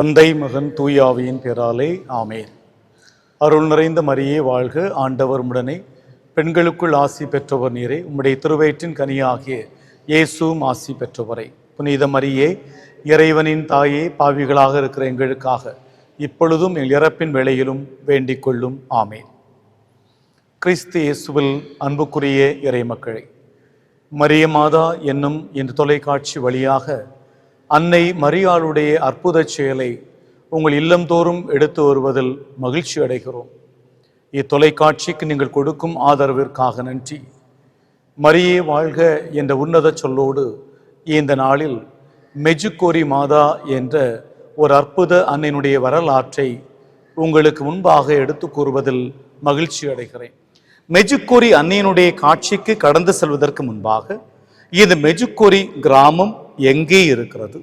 தந்தை மகன் தூயாவியின் பெயராலே ஆமேன். அருள் நிறைந்த மரியே வாழ்க ஆண்டவர் உடனே பெண்களுக்குள் ஆசி பெற்றவர் நீரே. உம்முடைய திருவயிற்றின் கனியாகிய இயேசுவும் ஆசி பெற்றவரை. புனித மரியே இறைவனின் தாயே பாவிகளாக இருக்கிற எங்களுக்காக இப்பொழுதும் எங்கள் இறப்பின் வேளையிலும் வேண்டிக் கொள்ளும். ஆமேன். கிறிஸ்து இயேசுவில் அன்புக்குரிய இறை மக்களை மரிய மாதா என்னும் இந்த தொலைக்காட்சி வழியாக அன்னை மரியாளுடைய அற்புத செயலை உங்கள் இல்லந்தோறும் எடுத்து வருவதில் மகிழ்ச்சி அடைகிறோம். இத்தொலைக்காட்சிக்கு நீங்கள் கொடுக்கும் ஆதரவிற்காக நன்றி. மரியே வாழ்க என்ற உன்னத சொல்லோடு இந்த நாளில் மெஜுக்கோரி மாதா என்ற ஒரு அற்புத அன்னையினுடைய வரலாற்றை உங்களுக்கு முன்பாக எடுத்து கூறுவதில் மகிழ்ச்சி அடைகிறேன். மெஜுக்கோரி அன்னையினுடைய காட்சிக்கு கடந்து செல்வதற்கு முன்பாக இந்த மெஜுக்கோரி கிராமம் எங்கே இருக்கிறது?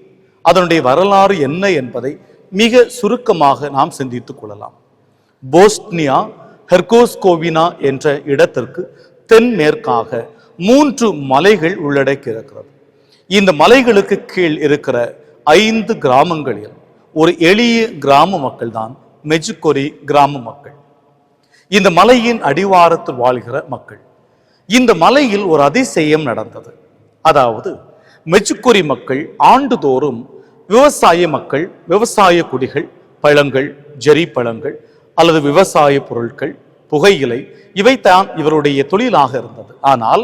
அதனுடைய வரலாறு என்ன என்பதை மிக சுருக்கமாக நாம் சிந்தித்துக் கொள்ளலாம். போஸ்னியா ஹெர்கோஸ்கோவினா என்ற இடத்திற்கு தென்மேற்காக மூன்று மலைகள் உள்ளடக்கி இருக்கிறது இந்த மலைகளுக்கு கீழ் இருக்கிற ஐந்து கிராமங்களில் ஒரு எளிய கிராம மக்கள் தான் மெஜுக்கொரி கிராம மக்கள். இந்த மலையின் அடிவாரத்தில் வாழ்கிற மக்கள். இந்த மலையில் ஒரு அதிசயம் நடந்தது. அதாவது மெஜுக்கொரி மக்கள் ஆண்டுதோறும் விவசாய மக்கள் விவசாய குடிகள் பழங்கள் ஜெரி பழங்கள் அல்லது விவசாய பொருட்கள் புகையிலை இவைத்தான் இவருடைய தொழிலாக இருந்தது. ஆனால்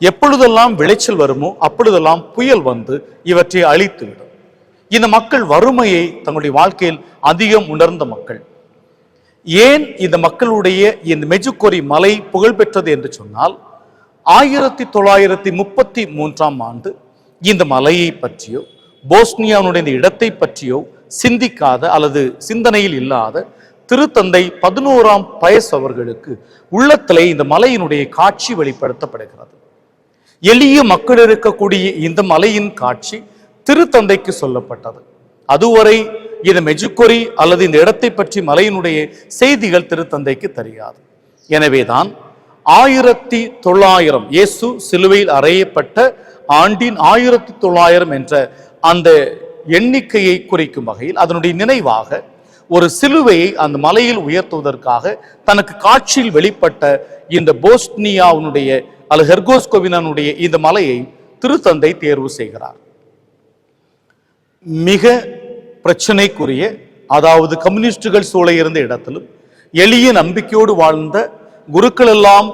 எப்பொழுதெல்லாம் விளைச்சல் வருமோ அப்பொழுதெல்லாம் புயல் வந்து இவற்றை அழித்துவிடும். இந்த மக்கள் வறுமையை தங்களுடைய வாழ்க்கையில் அதிகம் உணர்ந்த மக்கள். ஏன் இந்த மக்களுடைய இந்த மெஜுக்கொரி மலை புகழ்பெற்றது என்று சொன்னால் ஆயிரத்தி தொள்ளாயிரத்தி முப்பத்தி மூன்றாம் ஆண்டு இந்த மலையை பற்றியோ போஸ்னியாவுடைய இந்த இடத்தை பற்றியோ சிந்திக்காத அல்லது சிந்தனையில் இல்லாத திருத்தந்தை பதினோராம் பயஸ் அவர்களுக்கு உள்ளத்திலே இந்த மலையினுடைய காட்சி வெளிப்படுத்தப்படுகிறது. எளிய மக்கள் இருக்கக்கூடிய இந்த மலையின் காட்சி திருத்தந்தைக்கு சொல்லப்பட்டது. அதுவரை இந்த மெஜுக்கொரி அல்லது இந்த இடத்தை பற்றி மலையினுடைய செய்திகள் திருத்தந்தைக்கு தெரியாது. எனவேதான் ஆயிரத்தி தொள்ளாயிரம் இயேசு சிலுவையில் அறையப்பட்ட ஆண்டின் ஆயிரத்தி தொள்ளாயிரம் என்ற அந்த எண்ணிக்கையை குறிக்கும் வகையில் அதனுடைய நினைவாக ஒரு சிலுவையை அந்த மலையில் உயர்த்துவதற்காக தனக்கு காட்சியில் வெளிப்பட்ட இந்த போஸ்னியாவுடைய அல்லது ஹெர்கோஸ்கோவினனுடைய இந்த மலையை திருத்தந்தை தேர்வு செய்கிறார். மிக பிரச்சனைக்குரிய அதாவது கம்யூனிஸ்டுகள் சூழ இருந்த இடத்திலும் எளிய நம்பிக்கையோடு வாழ்ந்த குருக்கள் எல்லாம்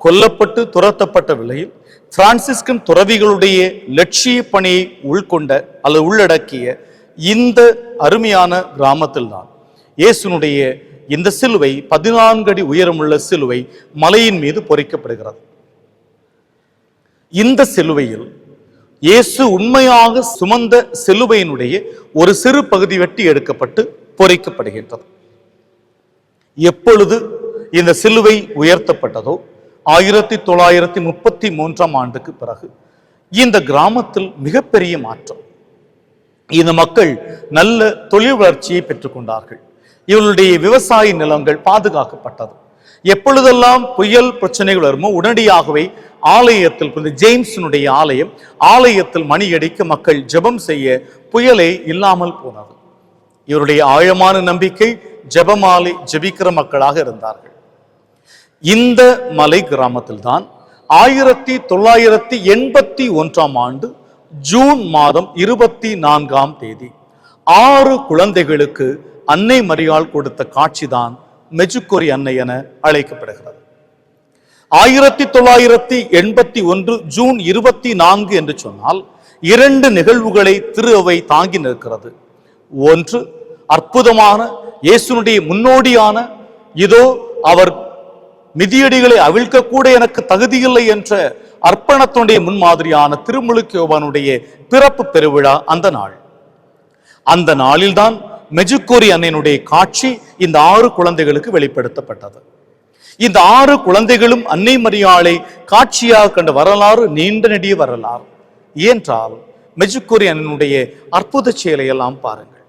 கொல்லப்பட்டு துரத்தப்பட்ட விலையில் பிரான்சிஸ்கன் துறவிகளுடைய லட்சிய பணியை உள்கொண்ட அல்லது உள்ளடக்கிய இந்த அருமையான கிராமத்தில்தான் இயேசுனுடைய இந்த சிலுவை பதினான்கு அடி உயரமுள்ள சிலுவை மலையின் மீது பொறிக்கப்படுகிறது. இந்த சிலுவையில் இயேசு உண்மையாக சுமந்த சிலுவையினுடைய ஒரு சிறு பகுதி வெட்டி எடுக்கப்பட்டு பொறிக்கப்படுகின்றது. எப்பொழுது இந்த சிலுவை உயர்த்தப்பட்டதோ ஆயிரத்தி தொள்ளாயிரத்தி முப்பத்தி மூன்றாம் ஆண்டுக்கு பிறகு இந்த கிராமத்தில் மிகப்பெரிய மாற்றம். இந்த மக்கள் நல்ல தொழில் வளர்ச்சியை பெற்றுக்கொண்டார்கள். இவர்களுடைய விவசாய நிலங்கள் பாதுகாக்கப்பட்டது. எப்பொழுதெல்லாம் புயல் பிரச்சனைகள் வருமோ உடனடியாகவே ஆலயத்தில் புனித ஜேம்ஸினுடைய ஆலயம் ஆலயத்தில் மணியடிக்க மக்கள் ஜெபம் செய்ய புயலே இல்லாமல் போனது. இவருடைய ஆழமான நம்பிக்கை ஜெபமாலை ஜெபிக்கிற மக்களாக இருந்தார்கள். இந்த மலை கிராமத்தில் தான் ஆயிரத்தி தொள்ளாயிரத்தி எண்பத்தி ஒன்றாம் ஆண்டு ஜூன் மாதம் இருபத்தி நான்காம் தேதி ஆறு குழந்தைகளுக்கு அன்னை மரியாள் கொடுத்த காட்சிதான் மெஜுக்கொரி அன்னை என அழைக்கப்படுகிறது. ஆயிரத்தி தொள்ளாயிரத்தி எண்பத்தி ஒன்று ஜூன் இருபத்தி நான்கு என்று சொன்னால் இரண்டு நிகழ்வுகளை திரு அவை தாங்கி நிற்கிறது. ஒன்று அற்புதமான இயேசுனுடைய முன்னோடியான இதோ அவர் மிதியடிகளை அவிழ்க்க கூட எனக்கு தகுதியில்லை என்ற அர்ப்பணத்துடைய முன்மாதிரியான திருமுழுக்கியோபானுடைய பிறப்பு பெருவிழா அந்த நாள். அந்த நாளில்தான் மெஜுக்கோரி அன்னையினுடைய காட்சி இந்த ஆறு குழந்தைகளுக்கு வெளிப்படுத்தப்பட்டது. இந்த ஆறு குழந்தைகளும் அன்னை மரியாளை காட்சியாக கண்ட வரலாறு நீண்ட நெடிய வரலாறு. ஏன்றால் மெஜுக்கோரி அண்ணனுடைய அற்புத செயலை எல்லாம் பாருங்கள்.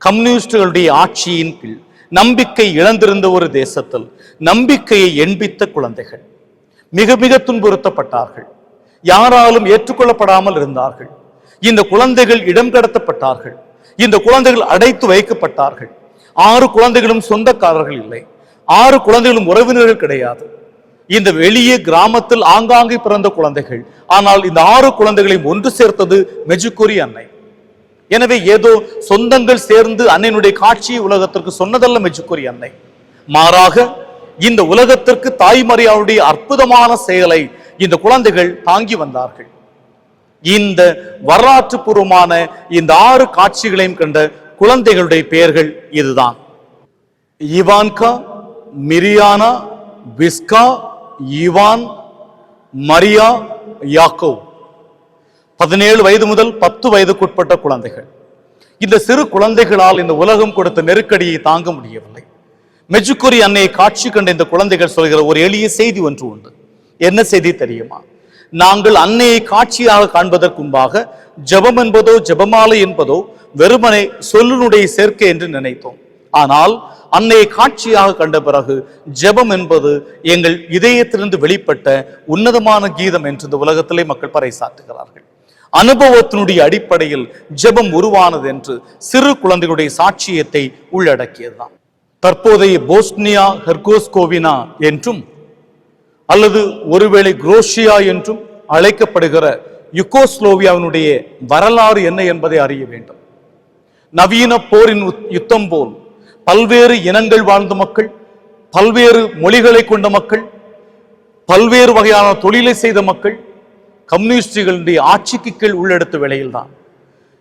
கம்யூனிஸ்டுகளுடைய ஆட்சியின் கீழ் நம்பிக்கை இழந்திருந்த ஒரு தேசத்தில் நம்பிக்கையை எண்பித்த குழந்தைகள் மிக மிக துன்புறுத்தப்பட்டார்கள். யாராலும் ஏற்றுக்கொள்ளப்படாமல் இருந்தார்கள். இந்த குழந்தைகள் இடம் கடத்தப்பட்டார்கள். இந்த குழந்தைகள் அடைத்து வைக்கப்பட்டார்கள். ஆறு குழந்தைகளும் சொந்தக்காரர்கள் இல்லை. ஆறு குழந்தைகளும் உறவினர்கள் கிடையாது. இந்த வெளியே கிராமத்தில் ஆங்காங்கே பிறந்த குழந்தைகள். ஆனால் இந்த ஆறு குழந்தைகளையும் ஒன்று சேர்த்தது மெஜுக்குரி அன்னை. எனவே ஏதோ சொந்தங்கள் சேர்ந்து அன்னையினுடைய காட்சியை உலகத்திற்கு சொன்னதல்ல மெச்சுக்குரிய அன்னை. மாறாக இந்த உலகத்திற்கு தாய்மறியாளுடைய அற்புதமான செயலை இந்த குழந்தைகள் தாங்கி வந்தார்கள். இந்த வரலாற்று பூர்வமான இந்த ஆறு காட்சிகளையும் கண்ட குழந்தைகளுடைய பெயர்கள் இதுதான். Ivanka Miryana Viska Ivan Maria Yako பதினேழு வயது முதல் பத்து வயதுக்குட்பட்ட குழந்தைகள். இந்த சிறு குழந்தைகளால் இந்த உலகம் கொடுத்த நெருக்கடியை தாங்க முடியவில்லை. மெஜுக்குரி அன்னையை காட்சி கண்ட இந்த குழந்தைகள் சொல்கிற ஒரு எளிய செய்தி ஒன்று உண்டு. என்ன செய்தி தெரியுமா? நாங்கள் அன்னையை காட்சியாக காண்பதற்கு முன்பாக ஜெபம் என்பதோ ஜெபமாலை என்பதோ வெறுமனை சொல்லுனுடைய சேர்க்கை என்று நினைத்தோம். ஆனால் அன்னையை காட்சியாக கண்ட பிறகு ஜெபம் என்பது எங்கள் இதயத்திலிருந்து வெளிப்பட்ட உன்னதமான கீதம் என்று இந்த உலகத்திலே மக்கள் பறைசாற்றுகிறார்கள். அனுபவத்தினுடைய அடிப்படையில் ஜெபம் உருவானது என்று சிறு குழந்தைகளுடைய சாட்சியத்தை உள்ளடக்கியதுதான். தற்போதைய போஸ்னியா ஹெர்கோஸ்கோவினா என்றும் அல்லது ஒருவேளை குரோஷியா என்றும் அழைக்கப்படுகிற யுகோஸ்லோவியாவினுடைய வரலாறு என்ன என்பதை அறிய வேண்டும். நவீன போரின் யுத்தம் போல் பல்வேறு இனங்கள் வாழ்ந்த மக்கள் பல்வேறு மொழிகளை கொண்ட மக்கள் பல்வேறு வகையான தொழிலை செய்த மக்கள் கம்யூனிஸ்டுகளுடைய ஆட்சிக்கு கீழ் உள்ளெடுத்த வேளையில்தான்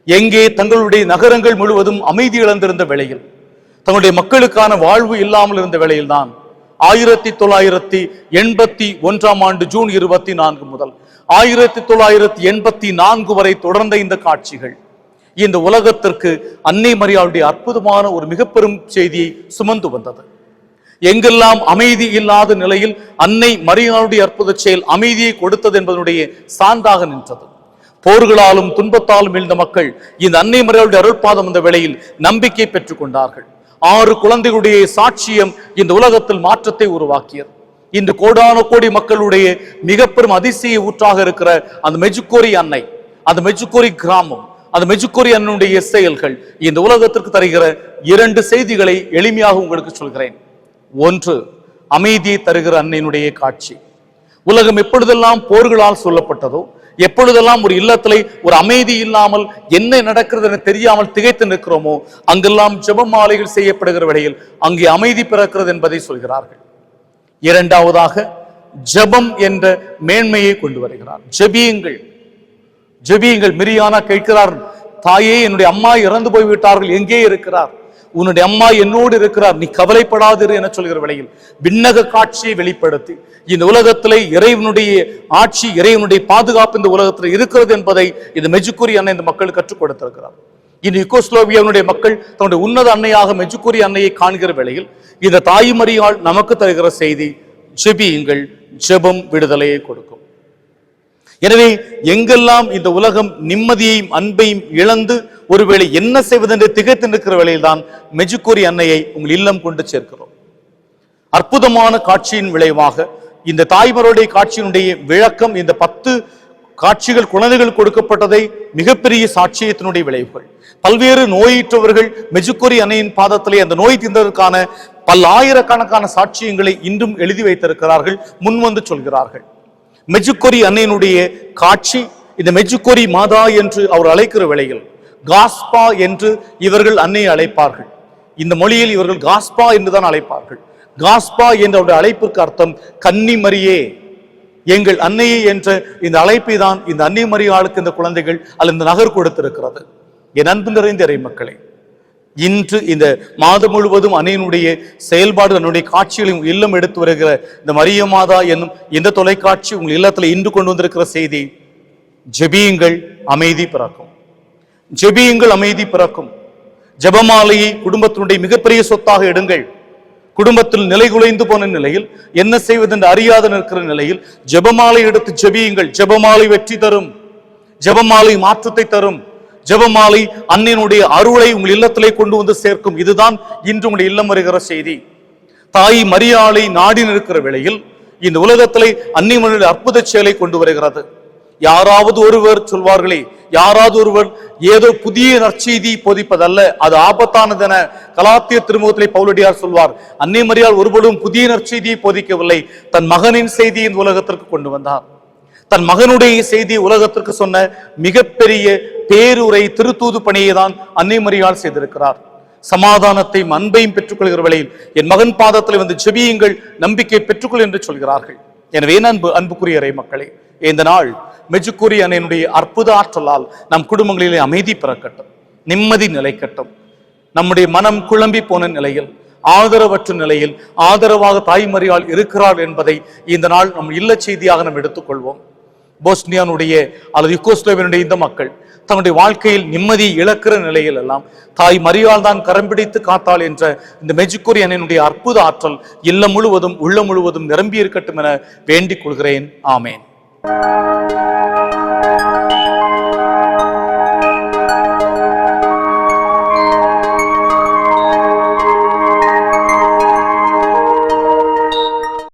எங்கே தங்களுடைய நகரங்கள் முழுவதும் அமைதி இழந்திருந்த வேளையில் தங்களுடைய மக்களுக்கான வாழ்வு இல்லாமல் இருந்த வேளையில்தான் ஆயிரத்தி தொள்ளாயிரத்தி எண்பத்தி ஒன்றாம் ஆண்டு ஜூன் இருபத்தி நான்கு முதல் ஆயிரத்தி தொள்ளாயிரத்தி எண்பத்தி நான்கு வரை தொடர்ந்த இந்த காட்சிகள் இந்த உலகத்திற்கு அன்னை மரியாளுடைய அற்புதமான ஒரு மிக பெரும் செய்தியை சுமந்து வந்தது. எங்கெல்லாம் அமைதி இல்லாத நிலையில் அன்னை மரியாளுடைய அற்புத செயல் அமைதியை கொடுத்தது என்பதனுடைய சான்றாக நின்றது. போர்களாலும் துன்பத்தாலும் எழுந்த மக்கள் இந்த அன்னை மரியாளுடைய அருள்பாதம் இந்த வேளையில் நம்பிக்கை பெற்றுக் கொண்டார்கள். ஆறு குழந்தைகளுடைய சாட்சியம் இந்த உலகத்தில் மாற்றத்தை உருவாக்கியது. இன்று கோடான கோடி மக்களுடைய மிக பெரும் அதிசய ஊற்றாக இருக்கிற அந்த மெஜுக்கோரி அன்னை அந்த மெஜுக்கோரி கிராமம் அந்த மெஜுக்கோரி அன்னுடைய செயல்கள் இந்த உலகத்திற்கு தருகிற இரண்டு செய்திகளை எளிமையாக உங்களுக்கு சொல்கிறேன். ஒன்று அமைதியை தருகிற அன்னையினுடைய காட்சி. உலகம் எப்பொழுதெல்லாம் போர்களால் சொல்லப்பட்டதோ எப்பொழுதெல்லாம் ஒரு இல்லத்திலே ஒரு அமைதி இல்லாமல் என்ன நடக்கிறது என தெரியாமல் திகைத்து நிற்கிறோமோ அங்கெல்லாம் ஜெபமாலைகள் செய்யப்படுகிற வேளையில் அங்கே அமைதி பிறக்கிறது என்பதை சொல்கிறார்கள். இரண்டாவதாக ஜெபம் என்ற மேன்மையை கொண்டு வருகிறார். ஜபியுங்கள். ஜபியுங்கள். மிரியானா கேட்கிறார் தாயே என்னுடைய அம்மா இறந்து போய் விட்டார்கள் எங்கே இருக்கிறார்? உன்னுடைய அம்மா என்னோடு இருக்கிறார். நீ கவலைப்படாதிரு என சொல்கிற வேளையில் விண்ணக காட்சியை வெளிப்படுத்தி இந்த உலகத்திலே இறைவனுடைய ஆட்சி இறைவனுடைய பாதுகாப்பு இந்த உலகத்தில் இருக்கிறது என்பதை இந்த மெஜுக்குரி அன்னை இந்த மக்கள் கற்றுக் கொடுத்திருக்கிறார். இந்த யுகோஸ்லோவியாவினுடைய மக்கள் தன்னுடைய உன்னத அன்னையாக மெஜுக்குரி அன்னையை காண்கிற வேளையில் இந்த தாய்மறியால் நமக்கு தருகிற செய்தி ஜெபியுங்கள் ஜெபம் விடுதலையை கொடுக்கும். எனவே எங்கெல்லாம் இந்த உலகம் நிம்மதியையும் அன்பையும் இழந்து ஒருவேளை என்ன செய்வதென்று திகைத்து நிற்கிற வேளையில்தான் மெஜுக்கோரி அன்னையை உங்கள் இல்லம் கொண்டு சேர்க்கிறோம். அற்புதமான காட்சியின் விளைவாக இந்த தாய்மருடைய காட்சியினுடைய விளக்கம் இந்த பத்து காட்சிகள் குழந்தைகள் கொடுக்கப்பட்டதை மிகப்பெரிய சாட்சியத்தினுடைய விளைவுகள். பல்வேறு நோயிற்றவர்கள் மெஜுக்கோரி அன்னையின் பாதத்திலே அந்த நோய் தீர்ந்ததற்கான பல்லாயிரக்கணக்கான சாட்சியங்களை இன்றும் எழுதி வைத்திருக்கிறார்கள் முன் வந்து சொல்கிறார்கள். மெஜுக்கொரி அன்னையினுடைய காட்சி இந்த மெஜுக்கொரி மாதா என்று அவர் அழைக்கிற வேளையில் காஸ்பா என்று இவர்கள் அன்னையை அழைப்பார்கள். இந்த மொழியில் இவர்கள் காஸ்பா என்றுதான் அழைப்பார்கள். காஸ்பா என்ற அவருடைய அழைப்பிற்கு அர்த்தம் கன்னிமரியே எங்கள் அன்னையே என்ற இந்த அழைப்பை தான் இந்த அன்னை மரியாளுக்கு இந்த குழந்தைகள் அல்லது இந்த நகர் கொடுத்திருக்கிறது. என் அன்பு நிறைந்த இறை மக்களே இன்று இந்த மாதம் முழுவதும் அன்னையினுடைய செயல்பாடு தன்னுடைய காட்சிகளை உங்கள் இல்லம் எடுத்து வருகிற இந்த மரிய மாதா என்னும் இந்த தொலைக்காட்சி உங்கள் இல்லத்தில் இன்று கொண்டு வந்திருக்கிற செய்தி ஜெபியுங்கள் அமைதி பிறக்கும். ஜெபியுங்கள் அமைதி பிறக்கும். ஜெபமாலையை குடும்பத்தினுடைய மிகப்பெரிய சொத்தாக எடுங்கள். குடும்பத்தில் நிலைகுலைந்து போன நிலையில் என்ன செய்வது என்று அறியாத நிற்கிற நிலையில் ஜெபமாலை எடுத்து ஜெபியுங்கள். ஜெபமாலை வெற்றி தரும். ஜெபமாலை மாற்றத்தை தரும். ஜெபமாலை அன்னையினுடைய அருளை உங்கள் இல்லத்திலே கொண்டு வந்து சேர்க்கும் இதுதான் இன்று உங்கள் இல்லம் வருகிற செய்தி. தாய் மரியாளை நாடி நிற்கிற வேளையில் இந்த உலகத்திலே அன்னை அற்புத செயலை கொண்டு வருகிறது. யாராவது ஒருவர் சொல்வார்களே யாராவது ஒருவர் ஏதோ புதிய நற்செய்தி போதிப்பதல்ல அது ஆபத்தானதென கலாத்திய திருமுகத்திலே பவுலடியார் சொல்வார். அன்னை மரியாள் ஒருபொழுதும் புதிய நற்செய்தியை போதிக்கவில்லை தன் மகனின் செய்தியை இந்த உலகத்திற்கு கொண்டு வந்தார். தன் மகனுடைய செய்தி உலகத்திற்கு சொன்ன மிகப்பெரிய பேருரை திருத்தூது பணியை தான் அன்னை மரியாள் செய்திருக்கிறார். சமாதானத்தையும் அன்பையும் பெற்றுக்கொள்கிற வேளையில் என் மகன் பாதத்தில் வந்து ஜெபியுங்கள் நம்பிக்கை பெற்றுக்கொள் என்று சொல்கிறார்கள். எனவே அன்பு அன்புக்குரிய இறை மக்களே இந்த நாள் மெஜுக்குரிய அன்னையினுடைய அற்புத ஆற்றலால் நம் குடும்பங்களிலே அமைதி பிறக்கட்டும் நிம்மதி நிலைக்கட்டும். நம்முடைய மனம் குழம்பி போன நிலையில் ஆதரவற்ற நிலையில் ஆதரவாக தாய்மறியால் இருக்கிறார் என்பதை இந்த நாள் நம் இல்ல செய்தியாக நாம் எடுத்துக்கொள்வோம். போஸ்னியானுடைய அல்லது யுகோஸ்லோவினுடைய இந்த மக்கள் தன்னுடைய வாழ்க்கையில் நிம்மதி இழக்கிற நிலையில் எல்லாம் தாய் மரியாள் தான் கரம் பிடித்து காத்தாள் என்ற இந்த மெஜுக்குரி அண்ணனுடைய அற்புத ஆற்றல் இல்லம் முழுவதும் உள்ள முழுவதும் நிரம்பி இருக்கட்டும் என வேண்டிக் கொள்கிறேன். ஆமேன்.